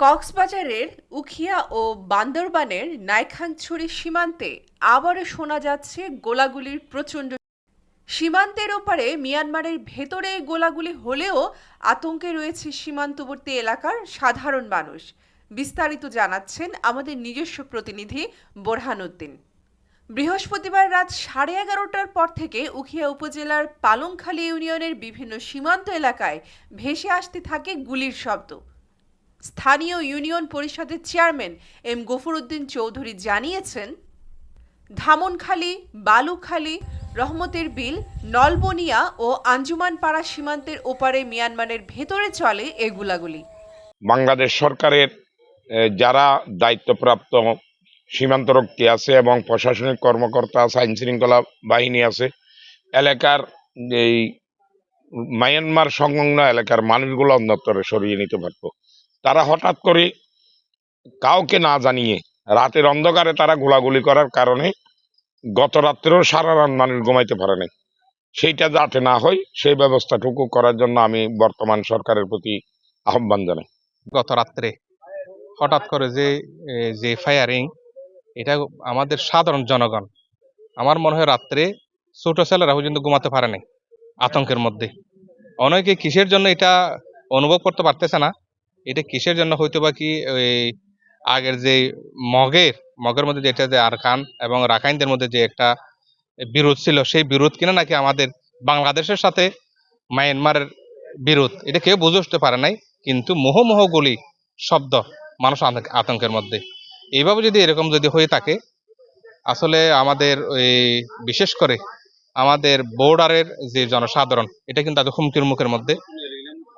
কক্সবাজারের উখিয়া ও বান্দরবানের নাইখাংছড়ি সীমান্তে আবারও শোনা যাচ্ছে গোলাগুলির প্রচণ্ড সীমান্তের ওপারে মিয়ানমারের ভেতরে গোলাগুলি হলেও আতঙ্কে রয়েছে সীমান্তবর্তী এলাকার সাধারণ মানুষ। বিস্তারিত জানাচ্ছেন আমাদের নিজস্ব প্রতিনিধি বোরহানউদ্দিন বৃহস্পতিবার রাত সাড়ে এগারোটার পর থেকে উখিয়া উপজেলার পালংখালী ইউনিয়নের বিভিন্ন সীমান্ত এলাকায় ভেসে আসতে থাকে গুলির শব্দ। স্থানীয় ইউনিয়ন পরিষদের চেয়ারম্যান এম গফরউদ্দিন চৌধুরী জানিয়েছেন, ধামনখালী, বালুখালী, রহমতের বিল, নলবনিয়া ও আঞ্জুমানপাড়া সীমান্তের ওপারে মিয়ানমারের ভেতরে চলে এই গুলাগুলি। বাংলাদেশ সরকারের যারা দায়িত্বপ্রাপ্ত সীমান্তরক্ষী আছে এবং প্রশাসনিক কর্মকর্তা আছে আইন শৃঙ্খলা বাহিনী আছে, এলাকার এই মায়ানমার সংলগ্ন এলাকার মানুষগুলো অন্যত্রে সরিয়ে নিতে পারতো তারা হঠাৎ করে কাউকে না জানিয়ে রাতের অন্ধকারে তারা গোলাগুলি করার কারণে গত রাত্রেও সারা রাত মানুষ ঘুমাইতে পারে নাই। সেইটা যাতে না হয়, সেই ব্যবস্থাটুকু করার জন্য আমি বর্তমান সরকারের প্রতি আহ্বান জানাই। গত রাত্রে হঠাৎ করে যে যে ফায়ারিং এটা আমাদের সাধারণ জনগণ, আমার মনে হয় রাত্রে ছোট ছেলেরা পর্যন্ত ঘুমাতে পারে নাই আতঙ্কের মধ্যে। অনেকে কিসের জন্য এটা অনুভব করতে পারতেছে না এটা কিসের জন্য? হয়তো বা কি ওই আগের যে মগের মগের মধ্যে যেটা যে আরকান এবং রাখাইনদের মধ্যে যে একটা বিরোধ ছিল, সেই বিরোধ কিনা নাকি আমাদের বাংলাদেশের সাথে মায়ানমারের বিরোধ? এটা কেউ বুঝে উঠতে পারে নাই, কিন্তু মোহ মোহ গুলি শব্দ মানুষ আতঙ্ক- আতঙ্কের মধ্যে। এইভাবে যদি এরকম যদি হয়ে থাকে, আসলে আমাদের ওই বিশেষ করে আমাদের বর্ডারের যে জনসাধারণ, এটা কিন্তু তাদের হুমকির মুখের মধ্যে।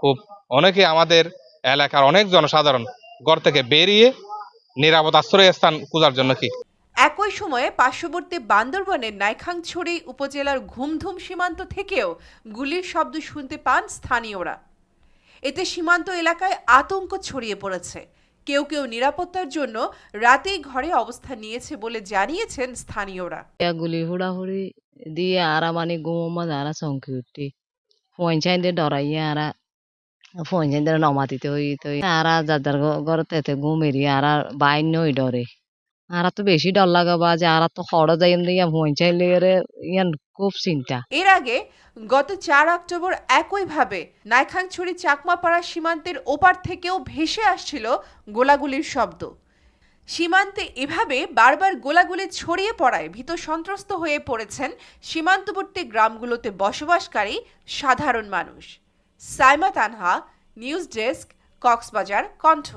খুব অনেকে আমাদের এলাকার অনেক জনসাধারণ ঘর থেকে বেরিয়ে নিরাপদ আশ্রয় স্থান খোঁজার জন্য কি? একই সময়ে পার্শ্ববর্তী বান্দরবনের নাইখাংছড়ি উপজেলার ঘুমধুম সীমান্ত থেকেও গুলির শব্দ শুনতে পান স্থানীয়রা। এতে সীমান্ত এলাকায় আতঙ্ক ছড়িয়ে পড়েছে। কেউ কেউ নিরাপত্তার জন্য রাতেই ঘরে অবস্থান নিয়েছে বলে জানিয়েছেন স্থানীয়রা। গুলি হুড়াহুড়ি দিয়ে আরা মানে গুমো আরা চমকি উঠি। পঞ্চায়েতে ডরাইয়ে আরা পঞ্চায়েতে নমাতিতে হই তো আরা যাদের ঘরতে এতে ঘুম এরিয়ে আরা বাইন নই ডরে। আরা তো বেশি ডর লাগে বা যে আরা তো খড় যাই দিয়ে লিয়ে ইয়ান খুব চিন্তা। এর আগে গত চার অক্টোবর একইভাবে নাইখাংছড়ি চাকমাপাড়া সীমান্তের ওপার থেকেও ভেসে আসছিল গোলাগুলির শব্দ। সীমান্তে এভাবে বারবার গোলাগুলি ছড়িয়ে পড়ায় ভীত সন্ত্রস্ত হয়ে পড়েছেন সীমান্তবর্তী গ্রামগুলোতে বসবাসকারী সাধারণ মানুষ। সাইমা তানহা নিউজ ডেস্ক কক্সবাজার কণ্ঠ।